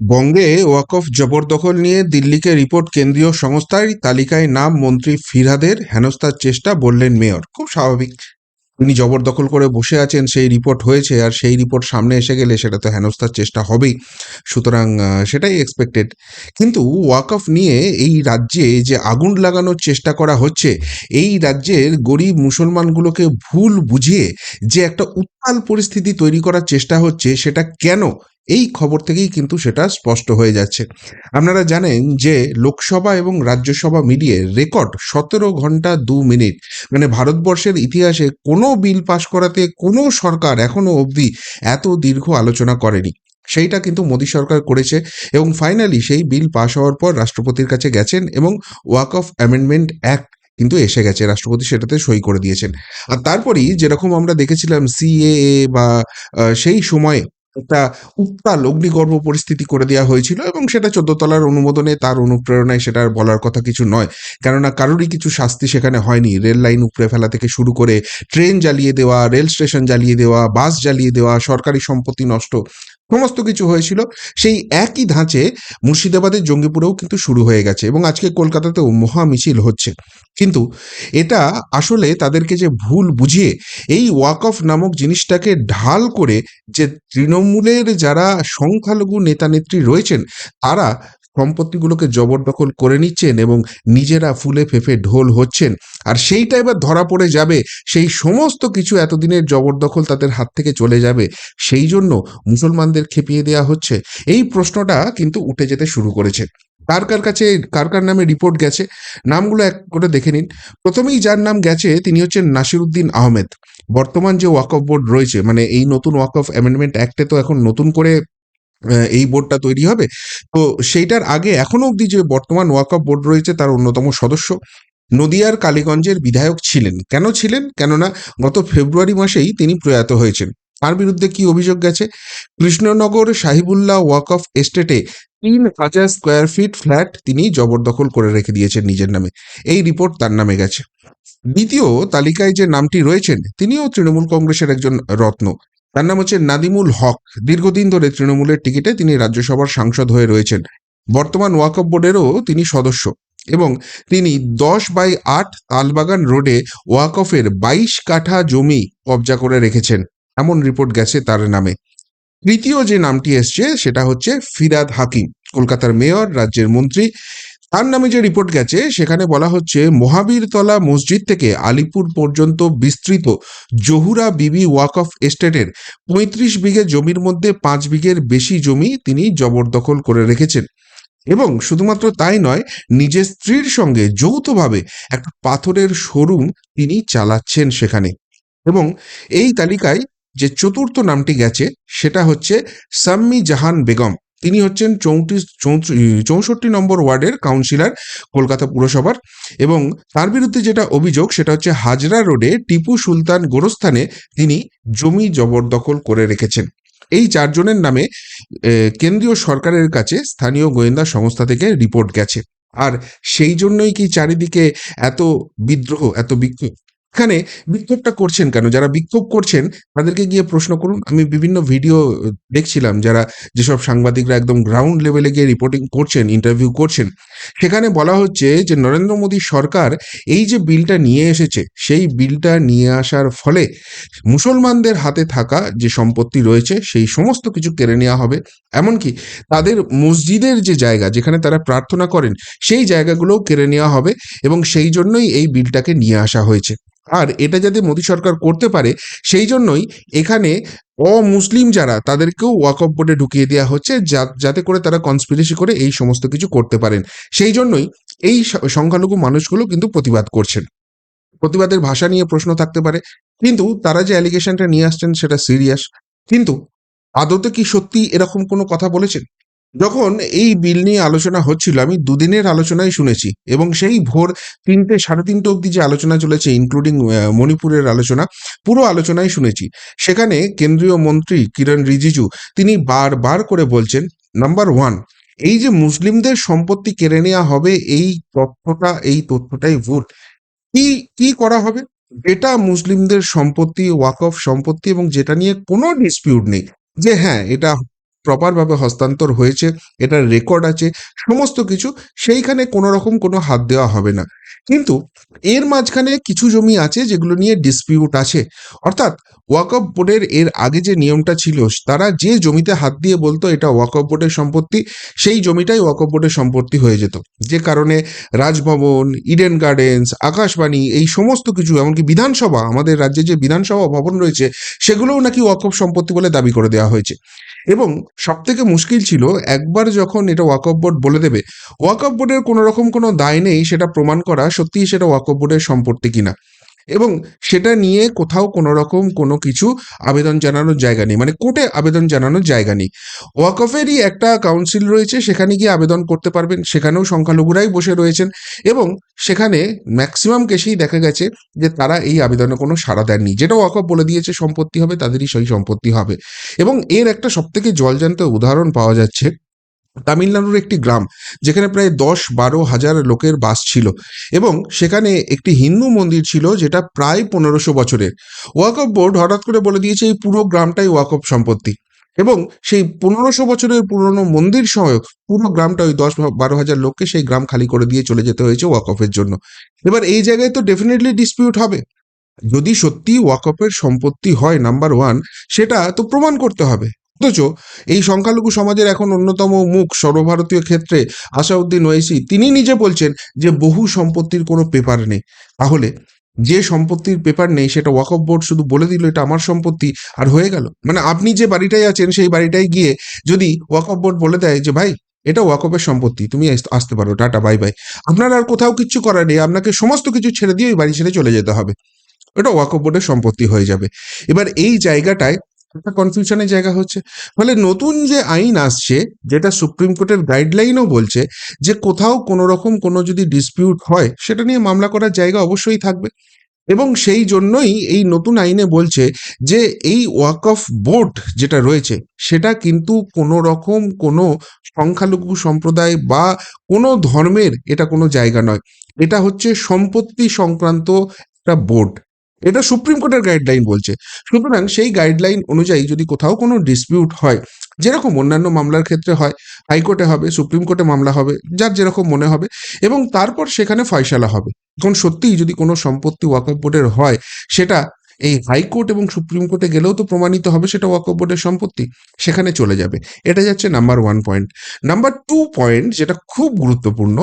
বঙ্গে ওয়াকফ জবরদখল নিয়ে দিল্লিকে রিপোর্ট কেন্দ্রীয় সংস্থার তালিকায় নাম মন্ত্রী ফিরহাদের হেনস্থার চেষ্টা বললেন মেয়র। খুব স্বাভাবিক। তিনি জবরদখল করে বসে আছেন, সেই রিপোর্ট হয়েছে আর সেই রিপোর্ট সামনে এসে গেলে সেটা তো হেনস্থার চেষ্টা হবেই। সুতরাং সেটাই এক্সপেক্টেড কিন্তু ওয়াকফ নিয়ে এই রাজ্যে যে আগুন লাগানোর চেষ্টা করা হচ্ছে, এই রাজ্যের গরিব মুসলমানগুলোকে ভুল বুঝিয়ে যে একটা উত্তাল পরিস্থিতি তৈরি করার চেষ্টা হচ্ছে, সেটা কেন? এই খবর থেকেই কিন্তু সেটা স্পষ্ট হয়ে যাচ্ছে। আপনারা জানেন যে লোকসভা এবং রাজ্যসভা মিলিয়ে রেকর্ড সতেরো ঘণ্টা দু মিনিট। মানে ভারতবর্ষের ইতিহাসে কোনো বিল পাশ করাতে কোনো সরকার এখনও অবধি এত দীর্ঘ আলোচনা করেনি। সেইটা কিন্তু মোদী সরকার করেছে এবং ফাইনালি সেই বিল পাশ হওয়ার পর রাষ্ট্রপতির কাছে গেছেন এবং ওয়াক অফ অ্যামেন্ডমেন্ট অ্যাক্ট কিন্তু এসে গেছে। রাষ্ট্রপতি সেটাতে সই করে দিয়েছেন। আর তারপরেই যেরকম আমরা দেখেছিলাম সিএএ বা সেই সময়ে একটা উত্তাল অগ্নিগর্ভ পরিস্থিতি করে দেওয়া হয়েছিল এবং সেটা চোদ্দ তলার অনুমোদনে তার অনুপ্রেরণায় সেটা বলার কথা কিছু নয়। কেননা কারোরই কিছু শাস্তি সেখানে হয়নি। রেল লাইন উপরে ফেলা থেকে শুরু করে ট্রেন জ্বালিয়ে দেওয়া, রেল স্টেশন জ্বালিয়ে দেওয়া, বাস জ্বালিয়ে দেওয়া, সরকারি সম্পত্তি নষ্ট সমস্ত কিছু হয়েছিল, সেই একই ধাঁচে মুর্শিদাবাদের জঙ্গিপুরেও কিন্তু শুরু হয়ে গেছে এবং আজকে কলকাতাতেও মহা মিছিল হচ্ছে। কিন্তু এটা আসলে তাদেরকে যে ভুল বুঝিয়ে এই ওয়াক অফ নামক জিনিসটাকে ঢাল করে যে তৃণমূলের যারা সংখ্যালঘু নেতা নেত্রী রয়েছেন, তারা সম্পত্তিগুলোকে জবরদখল করে নিচ্ছেন এবং নিজেরা ফুলে ফেফে ঢোল হচ্ছেন। আর সেইটা এবার ধরা পড়ে যাবে, সেই সমস্ত কিছু এতদিনের জবরদখল তাদের হাত থেকে চলে যাবে, সেই জন্য মুসলমানদের খেপিয়ে দেওয়া হচ্ছে। এই প্রশ্নটা কিন্তু উঠে যেতে শুরু করেছে। কার কার কাছে, কার কার নামে রিপোর্ট গেছে? নামগুলো এক করে দেখে নিন। প্রথমেই যার নাম গেছে, তিনি হচ্ছেন নাসিরুদ্দিন আহমেদ। বর্তমান যে ওয়াকফ বোর্ড রয়েছে মানে এই নতুন ওয়াকফ অ্যামেন্ডমেন্ট অ্যাক্টে তো এখন নতুন করে এই বোর্ডটা তৈরি হবে। তো সেইটার আগে এখনও অবধি যে বর্তমান ওয়াকফ বোর্ড রয়েছে তার অন্যতম সদস্য নদিয়ার কালীগঞ্জের বিধায়ক ছিলেন। কেন ছিলেন? কেননা গত ফেব্রুয়ারি মাসেই তিনি প্রয়াত হয়েছেন। তার বিরুদ্ধে কি অভিযোগ গেছে? কৃষ্ণনগর সাহিবুল্লাহ ওয়াকফ এস্টেটে তিন হাজার স্কোয়ার ফিট ফ্ল্যাট তিনি জবরদখল করে রেখে দিয়েছেন নিজের নামে। এই রিপোর্ট তার নামে গেছে। দ্বিতীয় তালিকায় যে নামটি রয়েছেন, তিনিও তৃণমূল কংগ্রেসের একজন রত্ন। তার নাম হচ্ছে নাদিমুল হক। দীর্ঘদিন ধরে তৃণমূলের টিকিটে তিনি রাজ্যসভার সাংসদ হয়ে রয়েছেন। বর্তমান ওয়াকফ বোর্ডেরও তিনি সদস্য এবং তিনি দশ বাই আট তালবাগান রোডে ওয়াকফের বাইশ কাঠা জমি কবজা করে রেখেছেন। এমন রিপোর্ট গেছে তার নামে। তৃতীয় যে নামটি এসছে সেটা হচ্ছে ফিরাদ হাকিম, কলকাতার মেয়র, রাজ্যের মন্ত্রী তার নামে যে রিপোর্ট গেছে, সেখানে বলা হচ্ছে, মহাবীরতলা মসজিদ থেকে আলিপুর পর্যন্ত বিস্তৃত জহুরা বিবি ওয়াক অফ এস্টেটের পঁয়ত্রিশ বিঘে জমির মধ্যে পাঁচ বিঘের বেশি জমি তিনি জবরদখল করে রেখেছেন। এবং শুধুমাত্র তাই নয়, নিজের স্ত্রীর সঙ্গে যৌথভাবে একটা পাথরের শোরুম তিনি চালাচ্ছেন সেখানে। এবং এই তালিকায় যে চতুর্থ নামটি গেছে, সেটা হচ্ছে সাম্মি জাহান বেগম। তিনি হচ্ছেন চৌত্রিশ চৌষট্টি নম্বর ওয়ার্ডের কাউন্সিলর কলকাতা পুরসভার এবং তার বিরুদ্ধে যেটা অভিযোগ সেটা হচ্ছে হাজরা রোডে টিপু সুলতান গোরস্থানে তিনি জমি জবরদখল করে রেখেছেন। এই চারজনের নামে কেন্দ্রীয় সরকারের কাছে স্থানীয় গোয়েন্দা সংস্থা থেকে রিপোর্ট গেছে। আর সেই জন্যই কি চারিদিকে এত বিদ্রোহ, এত বিক্ষোভ? এখানে বিক্ষোভটা করছেন কেন? যারা বিক্ষোভ করছেন, তাদেরকে গিয়ে প্রশ্ন করুন। আমি বিভিন্ন ভিডিও দেখছিলাম যারা যেসব সাংবাদিকরা একদম গ্রাউন্ড লেভেলে গিয়ে রিপোর্টিং করছেন ইন্টারভিউ করছেন, সেখানে বলা হচ্ছে যে, নরেন্দ্র মোদী সরকার এই যে বিলটা নিয়ে এসেছে, সেই বিলটা নিয়ে আসার ফলে মুসলমানদের হাতে থাকা যে সম্পত্তি রয়েছে, সেই সমস্ত কিছু কেড়ে নেওয়া হবে। এমনকি তাদের মসজিদের যে জায়গা, যেখানে তারা প্রার্থনা করেন, সেই জায়গাগুলোও কেড়ে নেওয়া হবে এবং সেই জন্যই এই বিলটাকে নিয়ে আসা হয়েছে। আর এটা যাতে মোদী সরকার করতে পারে, সেই জন্যই এখানে অমুসলিম যারা, তাদেরকেও ওয়াকফ বোর্ডে ঢুকিয়ে দেওয়া হচ্ছে যাতে করে তারা কনস্পিরেসি করে এই সমস্ত কিছু করতে পারেন। সেই জন্যই এই সংখ্যালঘু মানুষগুলো কিন্তু প্রতিবাদ করছেন। প্রতিবাদের ভাষা নিয়ে প্রশ্ন থাকতে পারে। কিন্তু তারা যে অ্যালিগেশনটা নিয়ে আসছেন সেটা সিরিয়াস কিন্তু আদতে কি সত্যি এরকম কোনো কথা বলেছেন? যখন এই বিল নিয়ে আলোচনা হচ্ছিল, আমি দুদিনের আলোচনাই শুনেছি এবং সেই ভোর তিনটে, সাড়ে তিনটে অবধি যে আলোচনা চলেছে ইনক্লুডিং মণিপুরের আলোচনা, পুরো আলোচনাই শুনেছি। সেখানে কেন্দ্রীয় মন্ত্রী কিরণ রিজিজু, তিনি বারবার করে বলছেন নাম্বার ওয়ান এই যে মুসলিমদের সম্পত্তি কেড়ে নেওয়া হবে, এই তথ্যটা, এই তথ্যটাই ভুল। কি কি করা হবে? যেটা মুসলিমদের সম্পত্তি, ওয়াকফ সম্পত্তি এবং যেটা নিয়ে কোনো ডিসপিউট নেই। যে হ্যাঁ এটা প্রপারভাবে হস্তান্তর হয়েছে, এটার রেকর্ড আছে, সমস্ত কিছু সেইখানে কোনো রকম কোনো হাত দেওয়া হবে না। কিন্তু এর মাঝখানে কিছু জমি আছে যেগুলো নিয়ে ডিসপিউট আছে। অর্থাৎ ওয়াকফ বোর্ডের এর আগে যে নিয়মটা ছিল, তারা যে জমিতে হাত দিয়ে বলতো এটা ওয়াকফ বোর্ডের সম্পত্তি, সেই জমিটাই ওয়াকফ বোর্ডের সম্পত্তি হয়ে যেত। যে কারণে রাজভবন ইডেন গার্ডেন্স আকাশবাণী এই সমস্ত কিছু, এমনকি বিধানসভা, আমাদের রাজ্যে যে বিধানসভা ভবন রয়েছে, সেগুলোও নাকি ওয়াকফ সম্পত্তি বলে দাবি করে দেওয়া হয়েছে। এবং সব থেকে মুশকিল ছিল, একবার যখন এটা ওয়াকফ বোর্ড বলে দেবে, ওয়াকফ বোর্ডের কোনো রকম কোনো দায় নেই, সেটা প্রমাণ করা। সত্যিই সেটা ওয়াকফ বোর্ডের সম্পত্তি কিনা। এবং সেটা নিয়ে কোথাও কোনো রকম কোনো কিছু আবেদন জানানোর জায়গা নেই। মানে কোর্টে আবেদন জানানোর জায়গা নেই। ওয়াকফেরই একটা কাউন্সিল রয়েছে, সেখানে গিয়ে আবেদন করতে পারবেন। সেখানেও সংখ্যালঘুরাই বসে রয়েছেন এবং সেখানে ম্যাক্সিমাম কেসেই দেখা গেছে যে তারা এই আবেদনে কোনো সাড়া দেননি। যেটা ওয়াকফ বলে দিয়েছে, সম্পত্তি হবে, তাদেরই সেই সম্পত্তি হবে। এবং এর একটা সবথেকে জলজান্ত উদাহরণ পাওয়া যাচ্ছে তামিলনাড়ুর একটি গ্রাম, যেখানে প্রায় দশ বারো হাজার লোকের বাস ছিল এবং সেখানে একটি হিন্দু মন্দির ছিল যেটা প্রায় পনেরোশো বছরের। ওয়াকফ বোর্ড হঠাৎ করে বলে দিয়েছে এই পুরো গ্রামটাই ওয়াকফ সম্পত্তি এবং সেই পনেরোশো বছরের পুরনো মন্দির সহ পুরো গ্রামটা ওই দশ বারো হাজার লোককে সেই গ্রাম খালি করে দিয়ে চলে যেতে হয়েছে ওয়াকফের জন্য। এবার এই জায়গায় তো ডেফিনেটলি ডিসপিউট হবে। যদি সত্যি ওয়াকফের সম্পত্তি হয় নাম্বার ওয়ান সেটা তো প্রমাণ করতে হবে। অথচ এই সংখ্যালঘু সমাজের এখন অন্যতম মুখ সর্বভারতীয় ক্ষেত্রে আসাউদ্দিন ওয়েসি তিনি নিজে বলছেন যে বহু সম্পত্তির কোনো পেপার নেই। তাহলে যে সম্পত্তির পেপার নেই, সেটা ওয়াকফ বোর্ড শুধু বলে দিল এটা আমার সম্পত্তি আর হয়ে গেল? মানে আপনি যে বাড়িটায় আছেন, সেই বাড়িটায় গিয়ে যদি ওয়াকফ বোর্ড বলে দেয় যে, ভাই, এটা ওয়াকফের সম্পত্তি, তুমি আস- আসতে পারো, টাটা বাই বাই আপনার আর কোথাও কিচ্ছু করার নেই, আপনাকে সমস্ত কিছু ছেড়ে দিয়ে ওই বাড়ি ছেড়ে চলে যেতে হবে। এটা ওয়াকফ বোর্ডের সম্পত্তি হয়ে যাবে। এবার এই জায়গাটায় একটা কনফিউশনের জায়গা হচ্ছে। ফলে নতুন যে আইন আসছে, যেটা সুপ্রিম কোর্টের গাইডলাইনও বলছে যে কোথাও কোনো রকম কোনো যদি ডিসপিউট হয়, সেটা নিয়ে মামলা করার জায়গা অবশ্যই থাকবে। এবং সেই জন্যই এই নতুন আইনে বলছে যে এই ওয়াক অফ বোর্ড যেটা রয়েছে, সেটা কিন্তু কোনো রকম কোনো সংখ্যালঘু সম্প্রদায় বা কোনো ধর্মের এটা কোনো জায়গা নয়। এটা হচ্ছে সম্পত্তি সংক্রান্ত একটা বোর্ড এটা সুপ্রিম কোর্টের গাইডলাইন বলছে। সুতরাং সেই গাইডলাইন অনুযায়ী যদি কোথাও কোনো ডিসপিউট হয়, যেরকম অন্যান্য মামলার ক্ষেত্রে হয়, হাইকোর্টে হবে, সুপ্রিম কোর্টে মামলা হবে, যার যেরকম মনে হবে, এবং তারপর সেখানে ফয়সালা হবে। এখন সত্যিই যদি কোনো সম্পত্তি ওয়াকফ বোর্ডের হয়, সেটা এই হাইকোর্ট এবং সুপ্রিম কোর্টে গেলেও তো প্রমাণিত হবে সেটা ওয়াকফ বোর্ডের সম্পত্তি, সেখানে চলে যাবে। এটা যাচ্ছে number one point number two point যেটা খুব গুরুত্বপূর্ণ,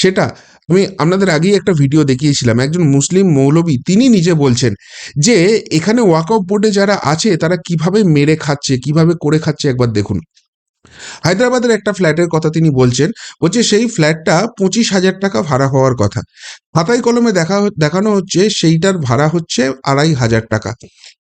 সেটা আমি আপনাদের আগেই একটা ভিডিও দেখিয়েছিলাম, একজন মুসলিম মৌলবী, তিনি নিজে বলছেন যে, এখানে ওয়াকফ বোর্ডে যারা আছে, তারা কীভাবে মেরে খাচ্ছে, কীভাবে করে খাচ্ছে, একবার দেখুন। হায়দ্রাবাদের একটা ফ্ল্যাটের কথা তিনি বলছেন, বলছে সেই ফ্ল্যাটটা পঁচিশ হাজার টাকা ভাড়া হওয়ার কথা। খাতায় কলমে দেখা দেখানো হচ্ছে সেইটার ভাড়া হচ্ছে আড়াই হাজার টাকা।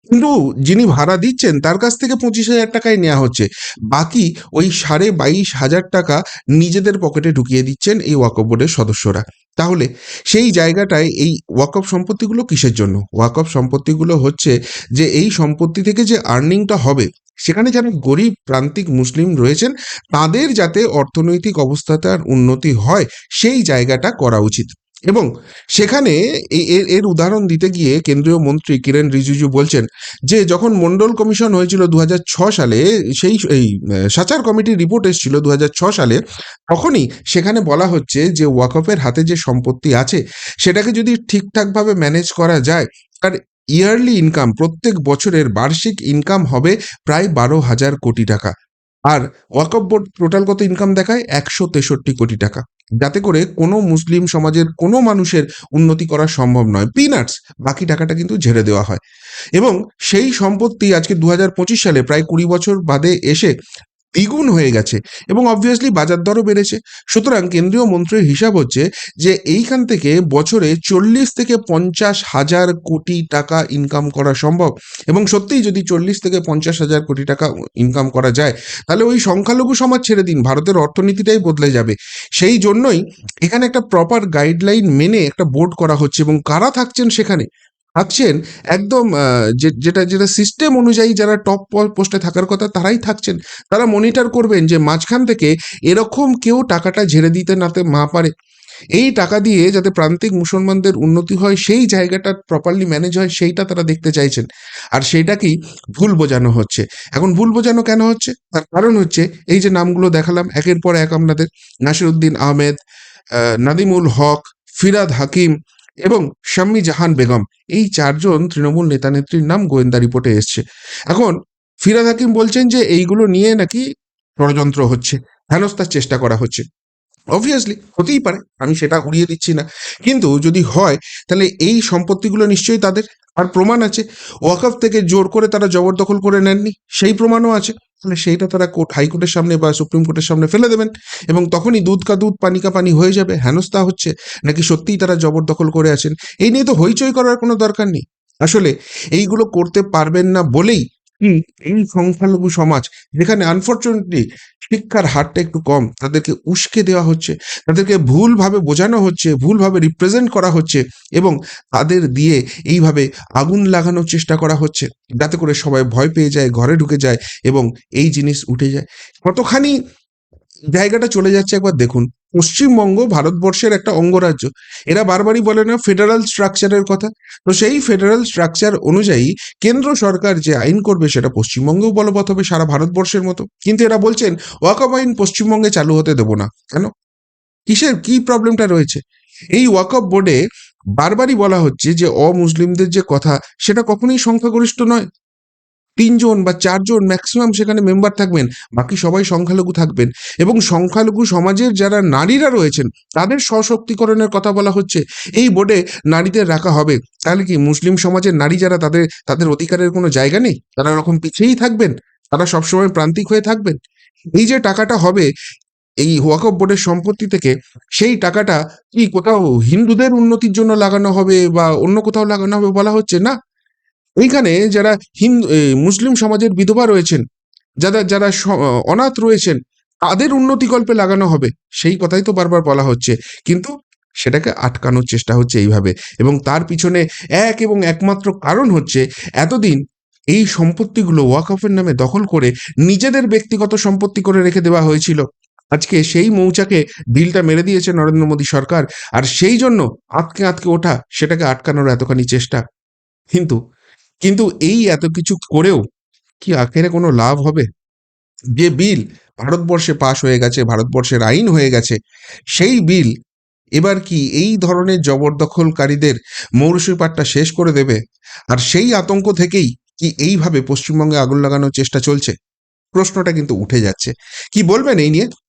কিন্তু যিনি ভাড়া দিচ্ছেন, তার কাছ থেকে পঁচিশ হাজার টাকায় নেওয়া হচ্ছে। বাকি ওই সাড়ে বাইশ হাজার টাকা নিজেদের পকেটে ঢুকিয়ে দিচ্ছেন এই ওয়াকফ বোর্ডের সদস্যরা। তাহলে সেই জায়গাটায় এই ওয়াকফ সম্পত্তিগুলো কিসের জন্য? ওয়াকফ সম্পত্তিগুলো হচ্ছে যে এই সম্পত্তি থেকে যে আর্নিংটা হবে সেখানে যারা গরিব, প্রান্তিক মুসলিম রয়েছেন, তাদের যাতে অর্থনৈতিক অবস্থাতে আর উন্নতি হয়, সেই জায়গাটা করা উচিত। এবং সেখানে এর এর উদাহরণ দিতে গিয়ে কেন্দ্রীয় মন্ত্রী কিরেন রিজিজু বলছেন যে, যখন মন্ডল কমিশন হয়েছিল দু সালে, সেই, এই সাচার কমিটির রিপোর্ট এসেছিল দু সালে, তখনই সেখানে বলা হচ্ছে যে, ওয়াকফের হাতে যে সম্পত্তি আছে, সেটাকে যদি ঠিকঠাকভাবে ম্যানেজ করা যায়, তার ইয়ারলি ইনকাম প্রত্যেক বছরের বার্ষিক ইনকাম হবে প্রায় বারো হাজার কোটি টাকা। আর ওয়াকফ বোর্ড টোটাল কত ইনকাম দেখায়? একশো তেষট্টি কোটি টাকা। যাতে করে কোনো মুসলিম সমাজের কোনো মানুষের উন্নতি করা সম্ভব নয়। পিনাটস বাকি টাকাটা কিন্তু ঝেড়ে দেওয়া হয়। এবং সেই সম্পত্তি আজকে দু হাজার পঁচিশ সালে প্রায় কুড়ি বছর বাদে এসে দ্বিগুণ হয়ে গেছে এবং অবভিয়াসলি বাজার দরও বেড়েছে। সুতরাং কেন্দ্রীয় মন্ত্রীর হিসাব হচ্ছে যে এইখান থেকে বছরে চল্লিশ থেকে পঞ্চাশ হাজার কোটি টাকা ইনকাম করা সম্ভব এবং সত্যিই যদি চল্লিশ থেকে পঞ্চাশ হাজার কোটি টাকা ইনকাম করা যায়, তাহলে ওই সংখ্যালঘু সমাজ ছেড়ে দিন, ভারতের অর্থনীতিটাই বদলে যাবে। সেই জন্যই এখানে একটা প্রপার গাইডলাইন মেনে একটা বোর্ড করা হচ্ছে এবং কারা থাকছেন সেখানে? থাকছেন, একদম যেটা যেটা সিস্টেম অনুযায়ী যারা টপ পোস্টে থাকার কথা তারাই থাকছেন। তারা মনিটর করবেন যে মাঝখান থেকে এরকম কেউ টাকাটা ঝেড়ে দিতে নাতে মা পারে। এই টাকা দিয়ে যাতে প্রান্তিক মুসলমানদের উন্নতি হয়, সেই জায়গাটা প্রপারলি ম্যানেজ হয়, সেইটা তারা দেখতে চাইছেন। আর সেইটাকেই ভুল বোঝানো হচ্ছে। এখন ভুল বোঝানো কেন হচ্ছে? তার কারণ হচ্ছে, এই যে নামগুলো দেখালাম, একের পর এক আপনাদের নাসিরুদ্দিন আহমেদ নাদিমুল হক, ফিরাদ হাকিম এবং শাম্মী জাহান বেগম, এই চারজন তৃণমূল নেতানেত্রীর নাম গোয়েন্দা রিপোর্টে এসছে। এখন ফিরাদ হাকিম বলছেন যে এইগুলো নিয়ে নাকি ষড়যন্ত্র হচ্ছে, হেনস্থার চেষ্টা করা হচ্ছে। অবভিয়াসলি হতেই পারে, আমি সেটা উড়িয়ে দিচ্ছি না। কিন্তু যদি হয়, তাহলে এই সম্পত্তিগুলো নিশ্চয়ই তাদের। আর প্রমাণ আছে, ওয়াকফ থেকে জোর করে তারা জবরদখল করে নেননি, সেই প্রমাণও আছে। তাহলে সেইটা তারা কোর্ট হাইকোর্টের সামনে বা সুপ্রিম কোর্টের সামনে ফেলে দেবেন এবং তখনই দুধ কা দুধ, পানি কা পানি হয়ে যাবে। হেনস্থা হচ্ছে। নাকি সত্যিই তারা জবরদখল করে আছেন? এই নিয়ে তো হইচই করার কোনো দরকার নেই। আসলে এইগুলো করতে পারবেন না বলেই কি? এই সংখ্যালঘু সমাজ, যেখানে আনফর্চুনেটলি শিক্ষার হারটা একটু কম, তাদেরকে উস্কে দেওয়া হচ্ছে, তাদেরকে ভুলভাবে বোঝানো হচ্ছে, ভুলভাবে রিপ্রেজেন্ট করা হচ্ছে এবং তাদের দিয়ে এইভাবে আগুন লাগানোর চেষ্টা করা হচ্ছে, যাতে করে সবাই ভয় পেয়ে যায়, ঘরে ঢুকে যায় এবং এই জিনিস উঠে যায়। কতখানি জায়গাটা চলে যাচ্ছে একবার দেখুন পশ্চিমবঙ্গ ভারতবর্ষের একটা অঙ্গরাজ্য। এরা বারবারই বলে না ফেডারাল স্ট্রাকচারের কথা। তো সেই ফেডারাল স্ট্রাকচার অনুযায়ী কেন্দ্র সরকার যে আইন করবে সেটা পশ্চিমবঙ্গেও বলবৎ হবে সারা ভারতবর্ষের মতো। কিন্তু এরা বলছেন ওয়াকআপ আইন পশ্চিমবঙ্গে চালু হতে দেবো না। কেন? কিসের কি প্রবলেমটা রয়েছে? এই ওয়াকআপ বোর্ডে বারবারই বলা হচ্ছে যে অমুসলিমদের যে কথা, সেটা কখনোই সংখ্যাগরিষ্ঠ নয়। তিনজন বা চারজন ম্যাক্সিমাম সেখানে মেম্বার থাকবেন, বাকি সবাই সংখ্যালঘু থাকবেন এবং সংখ্যালঘু সমাজের যারা নারীরা রয়েছেন, তাদের সশক্তিকরণের কথা বলা হচ্ছে। এই বোর্ডে নারীদের রাখা হবে। তাহলে কি মুসলিম সমাজের নারী যারা, তাদের তাদের অধিকারের কোনো জায়গা নেই? তারা ওরকম পিছিয়েই থাকবেন? তারা সবসময় প্রান্তিক হয়ে থাকবেন? এই যে টাকাটা হবে, এই ওয়াকফ বোর্ডের সম্পত্তি থেকে, সেই টাকাটা কি কোথাও হিন্দুদের উন্নতির জন্য লাগানো হবে বা অন্য কোথাও লাগানো হবে বলা হচ্ছে না? এইখানে যারা হিন্দু মুসলিম সমাজের বিধবা রয়েছেন, যারা যারা অনাথ রয়েছেন, তাদের উন্নতিকল্পে লাগানো হবে, সেই কথাই তো বারবার বলা হচ্ছে। কিন্তু সেটাকে আটকানোর চেষ্টা হচ্ছে এইভাবে। এবং তার পিছনে এক এবং একমাত্র কারণ হচ্ছে, এতদিন এই সম্পত্তিগুলো ওয়াকফের নামে দখল করে নিজেদের ব্যক্তিগত সম্পত্তি করে রেখে দেওয়া হয়েছিল। আজকে সেই মৌচাকে বিলটা মেরে দিয়েছে নরেন্দ্র মোদী সরকার, আর সেই জন্য আটকে আটকে ওঠা সেটাকে আটকানোর এতখানি চেষ্টা। কিন্তু কিন্তু এই এত কিছু করেও কি আখেরে কোনো লাভ হবে? যে বিল ভারতবর্ষে পাশ হয়ে গেছে, ভারতবর্ষের আইন হয়ে গেছে, সেই বিল এবার কি এই ধরনের জবরদখলকারীদের মৌরসিপাটটা শেষ করে দেবে? আর সেই আতঙ্ক থেকেই কি এইভাবে পশ্চিমবঙ্গে আগুন লাগানোর চেষ্টা চলছে? প্রশ্নটা কিন্তু উঠে যাচ্ছে। কি বলবেন এই নিয়ে?